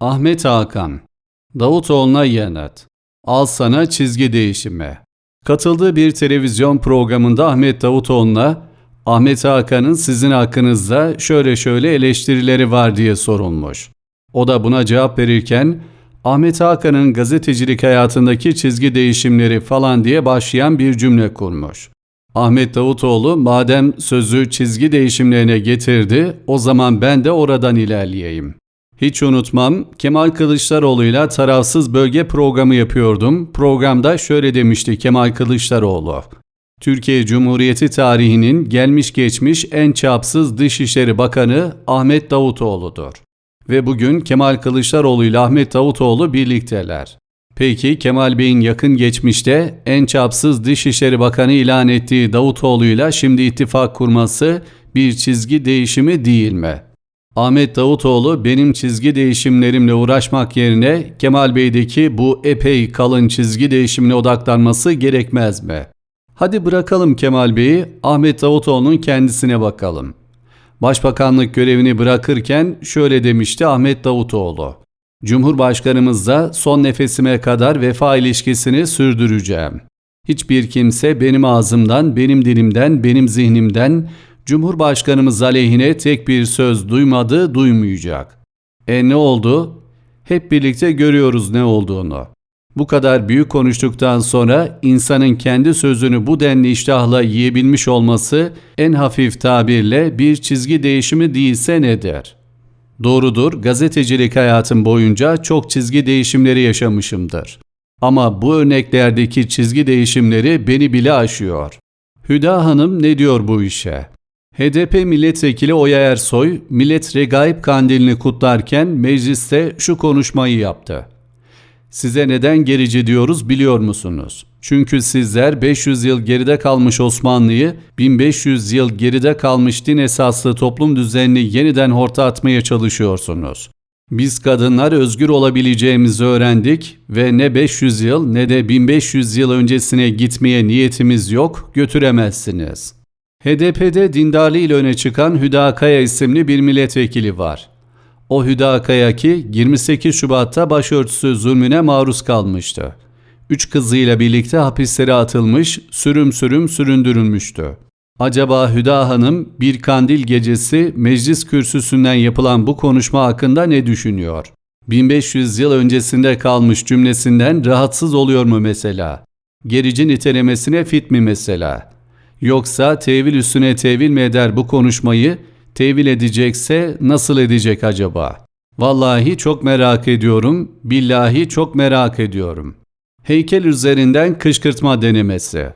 Ahmet Hakan Davutoğlu'na yanıt Al sana çizgi değişimi Katıldığı bir televizyon programında Ahmet Davutoğlu'na Ahmet Hakan'ın sizin hakkınızda şöyle şöyle eleştirileri var diye sorulmuş. O da buna cevap verirken Ahmet Hakan'ın gazetecilik hayatındaki çizgi değişimleri falan diye başlayan bir cümle kurmuş. Ahmet Davutoğlu madem sözü çizgi değişimlerine getirdi o zaman ben de oradan ilerleyeyim. Hiç unutmam Kemal Kılıçdaroğlu'yla tarafsız bölge programı yapıyordum. Programda şöyle demişti Kemal Kılıçdaroğlu. Türkiye Cumhuriyeti tarihinin gelmiş geçmiş en çapsız Dışişleri Bakanı Ahmet Davutoğlu'dur. Ve bugün Kemal Kılıçdaroğlu ile Ahmet Davutoğlu birlikteler. Peki Kemal Bey'in yakın geçmişte en çapsız Dışişleri Bakanı ilan ettiği Davutoğlu'yla şimdi ittifak kurması bir çizgi değişimi değil mi? Ahmet Davutoğlu benim çizgi değişimlerimle uğraşmak yerine Kemal Bey'deki bu epey kalın çizgi değişimine odaklanması gerekmez mi? Hadi bırakalım Kemal Bey'i, Ahmet Davutoğlu'nun kendisine bakalım. Başbakanlık görevini bırakırken şöyle demişti Ahmet Davutoğlu. Cumhurbaşkanımızla son nefesime kadar vefa ilişkisini sürdüreceğim. Hiçbir kimse benim ağzımdan, benim dilimden, benim zihnimden Cumhurbaşkanımız aleyhine tek bir söz duymadı, duymayacak. E ne oldu? Hep birlikte görüyoruz ne olduğunu. Bu kadar büyük konuştuktan sonra insanın kendi sözünü bu denli iştahla yiyebilmiş olması en hafif tabirle bir çizgi değişimi değilse nedir? Doğrudur, gazetecilik hayatım boyunca çok çizgi değişimleri yaşamışımdır. Ama bu örneklerdeki çizgi değişimleri beni bile aşıyor. Hüda Hanım ne diyor bu işe? HDP milletvekili Oya Ersoy, Millet Regaib Kandilini kutlarken mecliste şu konuşmayı yaptı. Size neden gerici diyoruz biliyor musunuz? Çünkü sizler 500 yıl geride kalmış Osmanlı'yı, 1500 yıl geride kalmış din esaslı toplum düzenini yeniden horta atmaya çalışıyorsunuz. Biz kadınlar özgür olabileceğimizi öğrendik ve ne 500 yıl ne de 1500 yıl öncesine gitmeye niyetimiz yok, götüremezsiniz. HDP'de dindarlığıyla öne çıkan Hüda Kaya isimli bir milletvekili var. O Hüda Kaya ki 28 Şubat'ta başörtüsü zulmüne maruz kalmıştı. Üç kızıyla birlikte hapislere atılmış, sürüm sürüm süründürülmüştü. Acaba Hüda Hanım bir kandil gecesi meclis kürsüsünden yapılan bu konuşma hakkında ne düşünüyor? 1500 yıl öncesinde kalmış cümlesinden rahatsız oluyor mu mesela? Gerici nitelemesine fit mi mesela? Yoksa tevil üstüne tevil mi eder bu konuşmayı? Tevil edecekse nasıl edecek acaba? Vallahi çok merak ediyorum, billahi çok merak ediyorum. Heykel üzerinden kışkırtma denemesi.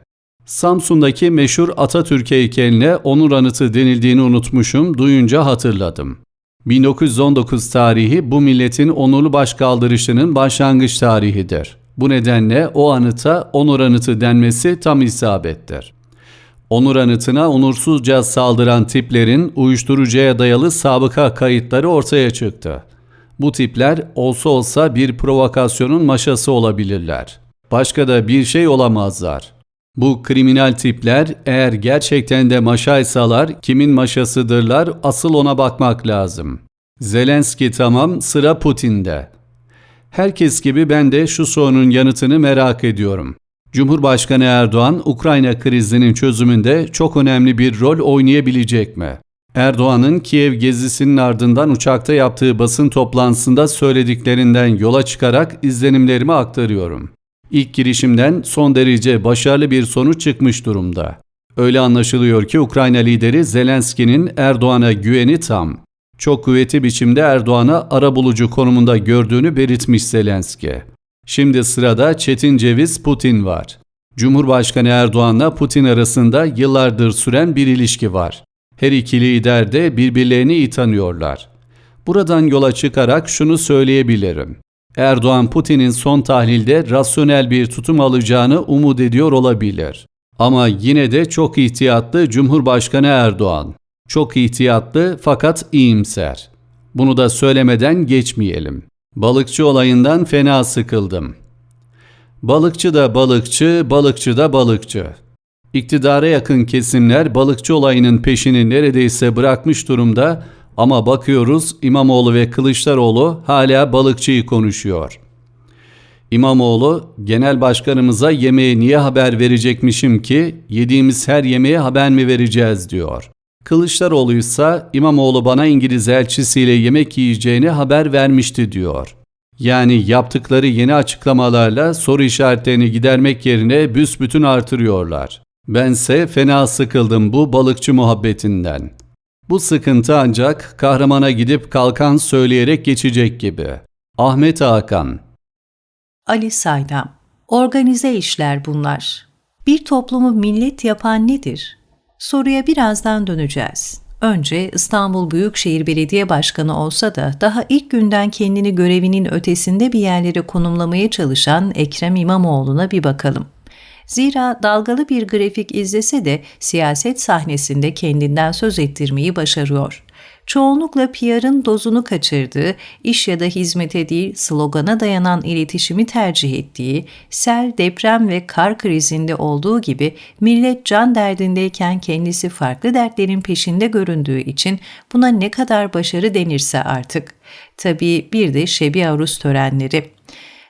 Samsun'daki meşhur Atatürk heykeline onur anıtı denildiğini unutmuşum, duyunca hatırladım. 1919 tarihi bu milletin onurlu başkaldırışının başlangıç tarihidir. Bu nedenle o anıta onur anıtı denmesi tam isabettir. Onur anıtına onursuzca saldıran tiplerin uyuşturucuya dayalı sabıka kayıtları ortaya çıktı. Bu tipler olsa olsa bir provokasyonun maşası olabilirler. Başka da bir şey olamazlar. Bu kriminal tipler eğer gerçekten de maşaysalar kimin maşasıdırlar asıl ona bakmak lazım. Zelenski tamam sıra Putin'de. Herkes gibi ben de şu sorunun yanıtını merak ediyorum. Cumhurbaşkanı Erdoğan Ukrayna krizinin çözümünde çok önemli bir rol oynayabilecek mi? Erdoğan'ın Kiev gezisinin ardından uçakta yaptığı basın toplantısında söylediklerinden yola çıkarak izlenimlerimi aktarıyorum. İlk girişimden son derece başarılı bir sonuç çıkmış durumda. Öyle anlaşılıyor ki Ukrayna lideri Zelenski'nin Erdoğan'a güveni tam. Çok kuvvetli biçimde Erdoğan'a arabulucu konumunda gördüğünü belirtmiş Zelenski. Şimdi sırada Çetin Ceviz Putin var. Cumhurbaşkanı Erdoğan'la Putin arasında yıllardır süren bir ilişki var. Her iki lider de birbirlerini iyi tanıyorlar. Buradan yola çıkarak şunu söyleyebilirim. Erdoğan Putin'in son tahlilde rasyonel bir tutum alacağını umut ediyor olabilir. Ama yine de çok ihtiyatlı Cumhurbaşkanı Erdoğan. Çok ihtiyatlı fakat iyimser. Bunu da söylemeden geçmeyelim. Balıkçı olayından fena sıkıldım. Balıkçı da balıkçı, balıkçı da balıkçı. İktidara yakın kesimler balıkçı olayının peşini neredeyse bırakmış durumda, Ama bakıyoruz İmamoğlu ve Kılıçdaroğlu hala balıkçıyı konuşuyor. İmamoğlu, genel başkanımıza yemeğe niye haber verecekmişim ki, yediğimiz her yemeğe haber mi vereceğiz diyor. Kılıçdaroğlu ise İmamoğlu bana İngiliz elçisiyle yemek yiyeceğini haber vermişti diyor. Yani yaptıkları yeni açıklamalarla soru işaretlerini gidermek yerine büsbütün artırıyorlar. Bense fena sıkıldım bu balıkçı muhabbetinden. Bu sıkıntı ancak kahramana gidip kalkan söyleyerek geçecek gibi. Ahmet Hakan Ali Saydam Organize işler bunlar. Bir toplumu millet yapan nedir? Soruya birazdan döneceğiz. Önce İstanbul Büyükşehir Belediye Başkanı olsa da daha ilk günden kendini görevinin ötesinde bir yerlere konumlamaya çalışan Ekrem İmamoğlu'na bir bakalım. Zira dalgalı bir grafik izlese de siyaset sahnesinde kendinden söz ettirmeyi başarıyor. Çoğunlukla PR'ın dozunu kaçırdığı, iş ya da hizmete değil slogana dayanan iletişimi tercih ettiği, sel, deprem ve kar krizinde olduğu gibi millet can derdindeyken kendisi farklı dertlerin peşinde göründüğü için buna ne kadar başarı denirse artık. Tabii bir de Şebi Arus törenleri.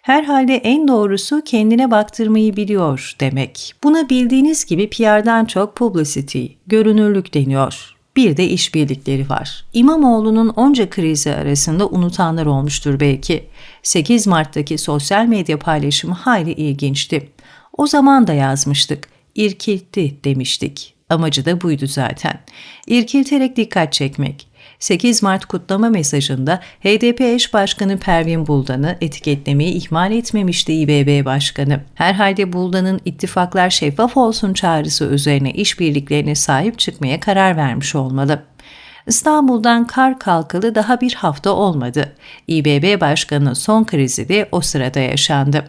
Herhalde en doğrusu kendine baktırmayı biliyor demek. Buna bildiğiniz gibi PR'dan çok publicity, görünürlük deniyor. Bir de işbirlikleri var. İmamoğlu'nun onca krizi arasında unutanlar olmuştur belki. 8 Mart'taki sosyal medya paylaşımı hayli ilginçti. O zaman da yazmıştık. İrkiltti demiştik. Amacı da buydu zaten. İrkilterek dikkat çekmek. 8 Mart kutlama mesajında HDP eş başkanı Pervin Buldan'ı etiketlemeyi ihmal etmemişti İBB Başkanı. Herhalde Buldan'ın ittifaklar şeffaf olsun çağrısı üzerine işbirliklerine sahip çıkmaya karar vermiş olmalı. İstanbul'dan kar kalkalı daha bir hafta olmadı. İBB Başkanı son krizi de o sırada yaşandı.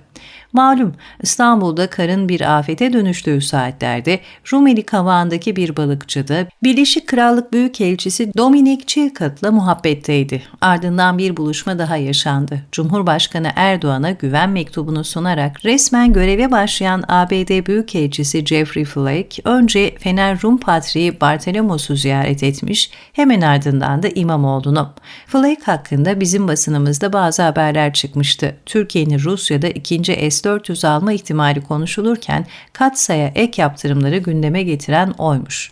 Malum İstanbul'da karın bir afete dönüştüğü saatlerde Rumeli Kavağı'ndaki bir balıkçıda Birleşik Krallık Büyükelçisi Dominik Chilcot'la muhabbetteydi. Ardından bir buluşma daha yaşandı. Cumhurbaşkanı Erdoğan'a güven mektubunu sunarak resmen göreve başlayan ABD Büyükelçisi Jeffrey Flake önce Fener Rum Patriği Bartolomos'u ziyaret etmiş, hemen ardından da İmamoğlu'nu. Flake hakkında bizim basınımızda bazı haberler çıkmıştı. Türkiye'nin Rusya'da ikinci S-400 alma ihtimali konuşulurken katsaya ek yaptırımları gündeme getiren oymuş.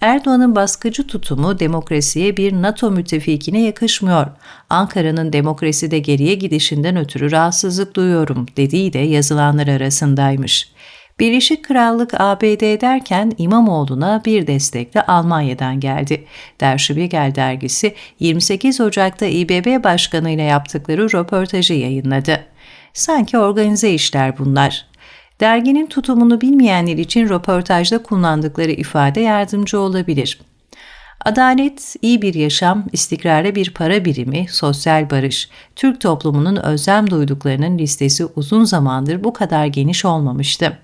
Erdoğan'ın baskıcı tutumu demokrasiye bir NATO müttefikine yakışmıyor. Ankara'nın demokraside geriye gidişinden ötürü rahatsızlık duyuyorum dediği de yazılanlar arasındaymış. Birleşik Krallık ABD derken İmamoğlu'na bir destek de Almanya'dan geldi. Der Spiegel dergisi 28 Ocak'ta İBB Başkanı ile yaptıkları röportajı yayınladı. Sanki organize işler bunlar. Derginin tutumunu bilmeyenler için röportajda kullandıkları ifade yardımcı olabilir. Adalet, iyi bir yaşam, istikrarlı bir para birimi, sosyal barış, Türk toplumunun özlem duyduklarının listesi uzun zamandır bu kadar geniş olmamıştı.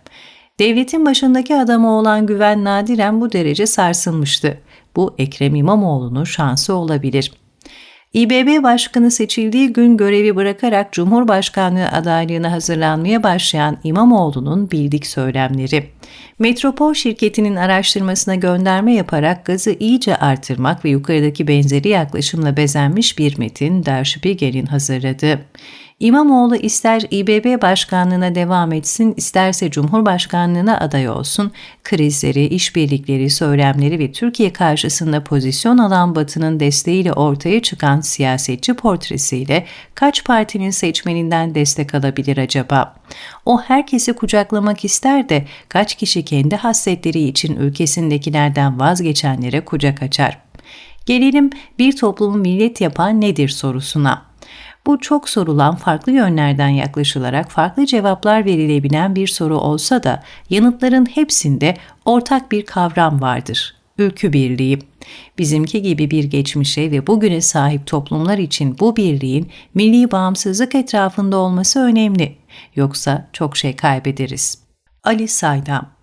Devletin başındaki adama olan güven nadiren bu derece sarsılmıştı. Bu Ekrem İmamoğlu'nun şansı olabilir.'' İBB Başkanı seçildiği gün görevi bırakarak Cumhurbaşkanlığı adaylığına hazırlanmaya başlayan İmamoğlu'nun bildik söylemleri. Metropol şirketinin araştırmasına gönderme yaparak gazı iyice artırmak ve yukarıdaki benzeri yaklaşımla bezenmiş bir metin Der Spiegel'in hazırladı. İmamoğlu ister İBB başkanlığına devam etsin, isterse Cumhurbaşkanlığına aday olsun, krizleri, işbirlikleri, söylemleri ve Türkiye karşısında pozisyon alan Batı'nın desteğiyle ortaya çıkan siyasetçi portresiyle kaç partinin seçmeninden destek alabilir acaba? O herkesi kucaklamak ister de kaç kişi kendi hasletleri için ülkesindekilerden vazgeçenlere kucak açar? Gelelim bir toplumu millet yapan nedir sorusuna. Bu çok sorulan farklı yönlerden yaklaşılarak farklı cevaplar verilebilen bir soru olsa da yanıtların hepsinde ortak bir kavram vardır. Ülkü birliği. Bizimki gibi bir geçmişe ve bugüne sahip toplumlar için bu birliğin milli bağımsızlık etrafında olması önemli. Yoksa çok şey kaybederiz. Ali Saydam